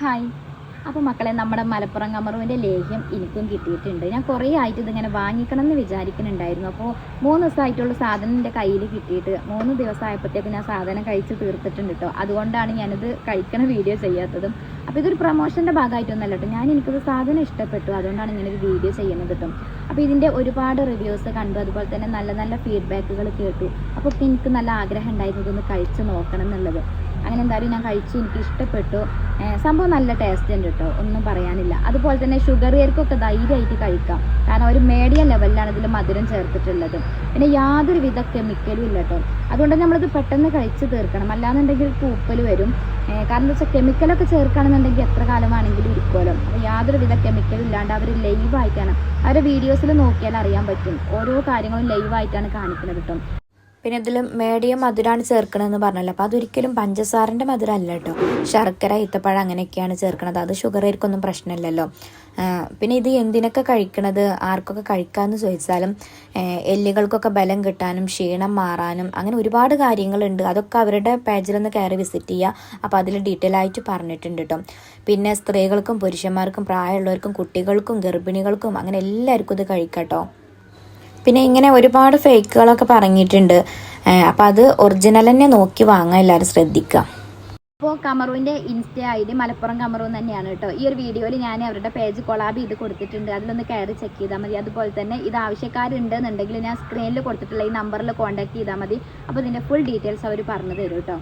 Hi. അപ്പോൾ മക്കളെ നമ്മുടെ മലപ്പുറം കമറുവിന്റെ ലേഹ്യം എനിക്കും കിട്ടിയിട്ടുണ്ട്. ഞാൻ കുറേ ആയിട്ട് ഇതിങ്ങനെ വാങ്ങിക്കണം എന്ന് വിചാരിക്കുന്നുണ്ടായിരുന്നു. അപ്പോൾ മൂന്ന് ദിവസമായിട്ടുള്ള സാധനം എന്റെ കയ്യിൽ കിട്ടിയിട്ട് മൂന്ന് ദിവസമായപ്പോഴത്തേക്ക് ഞാൻ സാധനം കഴിച്ച് തീർത്തിട്ടുണ്ട് കേട്ടോ അതുകൊണ്ടാണ് ഞാനിത് കഴിക്കണ വീഡിയോ ചെയ്യാത്തതും. അപ്പോൾ ഇതൊരു പ്രൊമോഷന്റെ ഭാഗമായിട്ടൊന്നല്ല കേട്ടോ ഞാൻ എനിക്കത് സാധനം ഇഷ്ടപ്പെട്ടു. അതുകൊണ്ടാണ് ഇങ്ങനെ ഒരു വീഡിയോ ചെയ്യുന്നത് കേട്ടോ അപ്പോൾ ഇതിന്റെ ഒരുപാട് റിവ്യൂസ് കണ്ടു. അതുപോലെ തന്നെ നല്ല നല്ല ഫീഡ്ബാക്കുകൾ കേട്ടു. അപ്പോൾ എനിക്ക് നല്ല ആഗ്രഹം ഉണ്ടായിരുന്നു ഇതൊന്ന് കഴിച്ച് നോക്കണം എന്നുള്ളത്. അങ്ങനെ എന്തായാലും ഞാൻ കഴിച്ചു എനിക്ക് ഇഷ്ടപ്പെട്ടു. സംഭവം നല്ല ടേസ്റ്റ് ഉണ്ട് കേട്ടോ ഒന്നും പറയാനില്ല. അതുപോലെ തന്നെ ഷുഗർ ഷുഗറുകാർക്കൊക്കെ ധൈര്യമായിട്ട് കഴിക്കാം. കാരണം ഒരു മീഡിയം ലെവലിലാണ് ഇതിൽ മധുരം ചേർത്തിട്ടുള്ളത്. പിന്നെ യാതൊരു വിധ കെമിക്കലും ഇല്ല കേട്ടോ അതുകൊണ്ട് നമ്മളിത് പെട്ടെന്ന് കഴിച്ച് തീർക്കണം. അല്ലാന്നുണ്ടെങ്കിൽ പൂപ്പൽ വരും. കാരണം എന്താ വെച്ചാൽ കെമിക്കലൊക്കെ ചേർക്കുകയാണെന്നുണ്ടെങ്കിൽ എത്ര കാലമാണെങ്കിലും ഇരിക്കുമല്ലോ അപ്പോൾ യാതൊരു വിധ കെമിക്കലും ഇല്ലാണ്ട് അവർ ലൈവായിട്ടാണ് അവരുടെ വീഡിയോസിൽ നോക്കിയാൽ അറിയാൻ പറ്റും. ഓരോ കാര്യങ്ങളും ലൈവായിട്ടാണ് കാണിക്കുന്നത് കേട്ടോ പിന്നെ ഇതിൽ മേടിയ മധുരമാണ് ചേർക്കണമെന്ന് പറഞ്ഞല്ലോ. അപ്പോൾ അതൊരിക്കലും പഞ്ചസാരന്റെ മധുരം അല്ല കേട്ടോ. ശർക്കര ഈത്തപ്പഴം അങ്ങനെയൊക്കെയാണ് ചേർക്കണത്. അത് ഷുഗറേർക്കൊന്നും പ്രശ്നമില്ലല്ലോ. പിന്നെ ഇത് എന്തിനൊക്കെ കഴിക്കണത്? ആർക്കൊക്കെ കഴിക്കാമെന്ന് ചോദിച്ചാലും എല്ലുകൾക്കൊക്കെ ബലം കിട്ടാനും ക്ഷീണം മാറാനും അങ്ങനെ ഒരുപാട് കാര്യങ്ങളുണ്ട്. അതൊക്കെ അവരുടെ പേജിലൊന്ന് കയറി വിസിറ്റ് ചെയ്യുക അപ്പോൾ അതിൽ ഡീറ്റെയിൽ ആയിട്ട് പറഞ്ഞിട്ടുണ്ട് കേട്ടോ. പിന്നെ സ്ത്രീകൾക്കും പുരുഷന്മാർക്കും പ്രായമുള്ളവർക്കും കുട്ടികൾക്കും ഗർഭിണികൾക്കും അങ്ങനെ എല്ലാവർക്കും ഇത് കഴിക്കാം കേട്ടോ. പിന്നെ ഇങ്ങനെ ഒരുപാട് ഫേക്കുകളൊക്കെ പറഞ്ഞിട്ടുണ്ട്. അപ്പം അത് ഒറിജിനൽ തന്നെ നോക്കി വാങ്ങാൻ എല്ലാവരും ശ്രദ്ധിക്കുക അപ്പോൾ കമറുവിന്റെ insta I D Malappuram Kamaru തന്നെയാണ് കേട്ടോ. ഈ ഒരു വീഡിയോയിൽ ഞാൻ അവരുടെ പേജ് കൊളാബ് ചെയ്ത് കൊടുത്തിട്ടുണ്ട്. അതിലൊന്ന് കയറി ചെക്ക് ചെയ്താൽ മതി. അതുപോലെ തന്നെ ഇത് ആവശ്യക്കാരുണ്ട് എന്നുണ്ടെങ്കിൽ ഞാൻ സ്ക്രീനിൽ കൊടുത്തിട്ടുള്ള ഈ നമ്പറിൽ കോൺടാക്ട് ചെയ്താൽ മതി. അപ്പോൾ ഇതിന്റെ ഫുൾ ഡീറ്റെയിൽസ് അവർ പറഞ്ഞു തരും കേട്ടോ.